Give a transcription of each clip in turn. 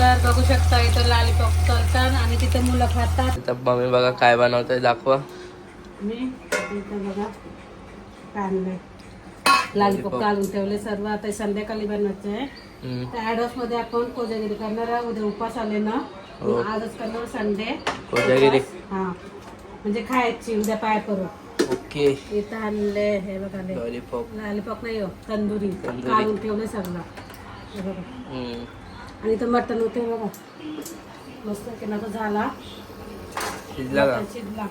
तर बघू शकता इथं लॉलीपॉप चालतात आणि तिथे मुलं खातात. तर मम्मी बघा काय बनवतोय दाखवा. मी इथं बघा कांदे लॉलीपॉप काढून ठेवले सर्व. आता संध्याकाळी बनवायचं आहे. हम्म. तर ॲडवान्समध्ये आपण कोजागिरी करणार आहे उद्या उपास आले ना हो. आजच करणार संडे. कोजागिरी? हा. म्हणजे खायची उद्या पाय करू ओके. इथं आणले हे बघा. लॉलीपॉप लॉलीपॉप नाही हो तंदुरी. तंदुरी. काढून ठेवले सगळं हे बघा. हम्म. आणि इथं मटण होते बघा. मस्त तो झाला. शिजला का? मटण शिजला.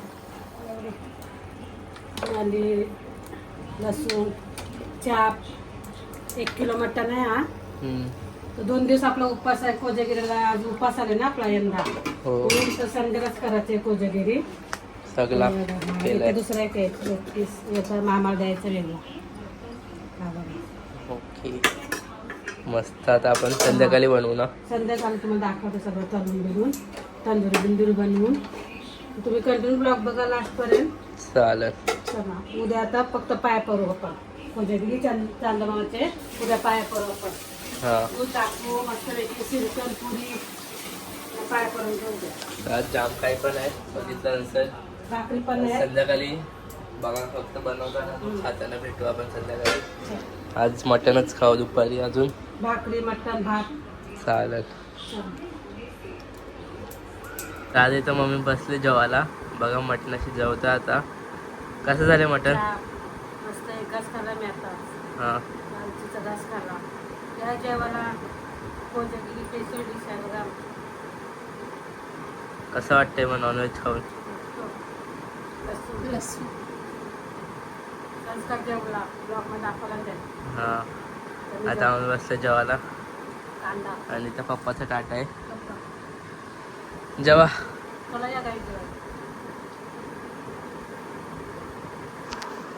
आणि लसूण चाप एक किलो मटण आहे हा. हम्म. तर दोन दिवस आपला उपवास आहे कोजागिरीला आज उपवास आले ना आपला यंदा. हो. म्हणून तर संडेलाच करायचे कोजागिरी. सगळा केलाय. दुसरा एक आहे, एक याचा मामाला द्यायचा वेगळा. हा बघा. ओके. मस्त. आता आपण संध्याकाळी बनवू ना. संध्याकाळी तुम्हाला दाखवतो सगळं तळून बिलून तंदुरी बिंदुरी बनवून. तुम्ही कंटिन्यू ब्लॉग बघा लास्टपर्यंत चालेल. चला उद्या आता फक्त पाय पडू आपण. चांद चांदमाचे उद्या पाय पडू आपण. हा. दूध टाकू मस्त वेगळी पुरी. पाय पडून जाम काय पण आहे. बघितलं नसेल भाकरी पण आहे. संध्याकाळी बघा फक्त बनवताना खाताना भेटू आपण संध्याकाळी. आज मटनच खाऊ दुपारी अजून. भाकरी मटण भात. चालेल. चला. आज इथं मम्मी बसले जेवायला. बघा मटणाशी जेवतं आता. कसं झालं मटन? चहा. मस्त एक घास खाल्ला मी आता. हां. लालचीचा घास खाल्ला. या जेवायला कोजागिरी स्पेशल डिश आहे बघा. कसं वाटतंय मग नॉनव्हेज खाऊन? लसूण लसूण. संस्कार जेवला ब्लॉगमध्ये दाखवला ते. हां. आता आम्ही बसलो जेवायला. कांदा. आणि त्या पप्पाचा टाटा आहे. जेवा.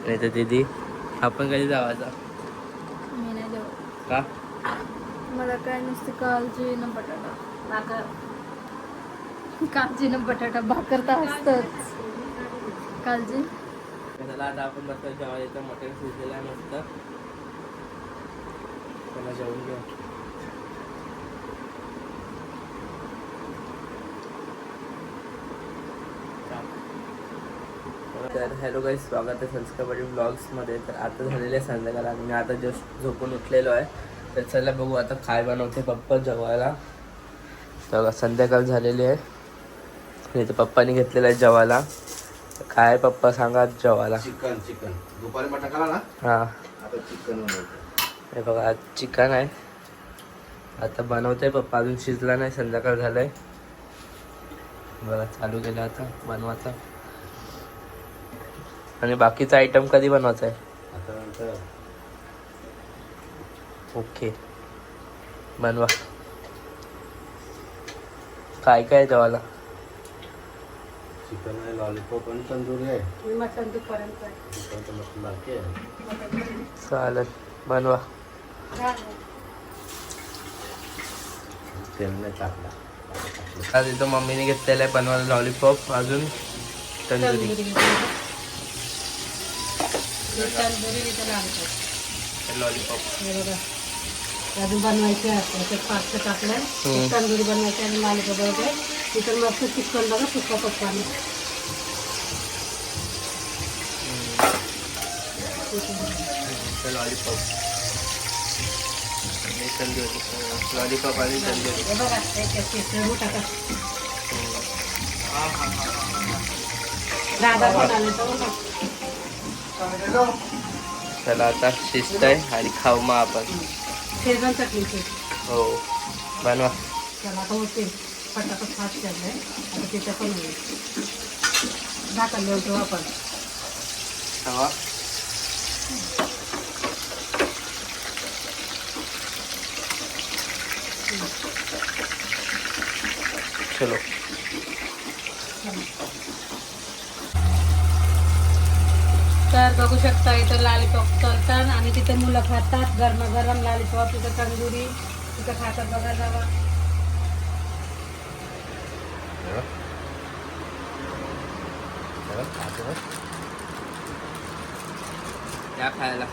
नाही तर दीदी आपण कधी जावायचा? मी नाही जेवत. का? मला काय नुसते काळजी न बटाटा. भाकर. काळजी न बटाटा भाकर तर असतच. काळजी त्याला आता आपण मस्त जेवायला इथं मटण शिजलेलं आहे मस्त. त्याला जेवून घेऊ. तर हॅलो काही स्वागत आहे संस्कारवाडी ब्लॉग्समध्ये. तर आता झालेले आहे संध्याकाळ. मी आता जस्ट झोपून उठलेलो आहे. तर चला बघू आता काय बनवते पप्पा जेवायला. तर संध्याकाळ झालेली आहे. आणि तर पप्पानी घेतलेला आहे जेवायला. काय पप्पा सांगा जेवायला? Chicken chicken. दुपारी मटण खाला ना? हां. आता चिकन बनवतो हे बघा आज चिकन आहे. आता बनवतोय पप्पा अजून शिजला नाही संध्याकाळ झालंय. बघा चालू केलं आता बनवायचा. आणि बाकीचा आयटम कधी बनवायचा आहे? आता नंतर. ओके. बनवा. काय काय जेवायला? चिकन आहे लॉलीपॉप आणि तंदुरी आहे मी मटण दुपारपर्यंत आहे. चिकनचं मटण बाकी आहे चालेल बनवा तेल नाही टाकला आज इथं मम्मीने घेतलेलं आहे बनवायला लॉलीपॉप अजून तंदुरी तंदुरी घेतली. ही तंदुरी इथं लागतात लॉलीपॉप हे बघा अजून बनवायचे त्याच्यात पाच टाकलंय. हम्म. तंदुरी बनवायची आणि लाली बनवायचे तिथं मस्त चिकन बघा सुका पप्पाने लॉलीपॉप लॉलीपॉप आणि तंदुरी बघा टाका दादा पण आले तर बघा. चला आता शिस्त आहे आणि खाऊ मग आपण. शेजवान चटणीचे हो बनवा चला आता होते पटापट फास्ट चाललंय आता तिथं पण होईल झाकण देऊन ठेवू आपण चलो तर बघू शकता इथं लालीपॉप चालतात आणि तिथे मुलं खातात. गरमागरम लालीपॉप तिथं तंदुरी तिथं खातात बघा जावा. खायला.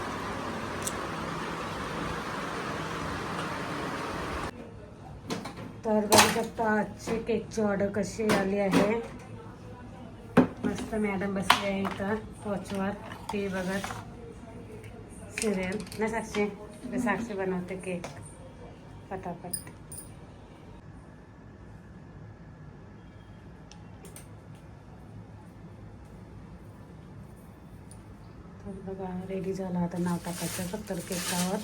तर बघू शकता आजची केकची ऑर्डर कशी आली आहे. मस्त मॅडम बसली आहे इथं टॉचवर टी बघत सिरियल ना साक्षी? साक्षी बनवते केक पटापट. बघा रेडी झाला आता नाव टाकायचं फक्त केकावर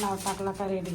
नाव टाकला का रेडी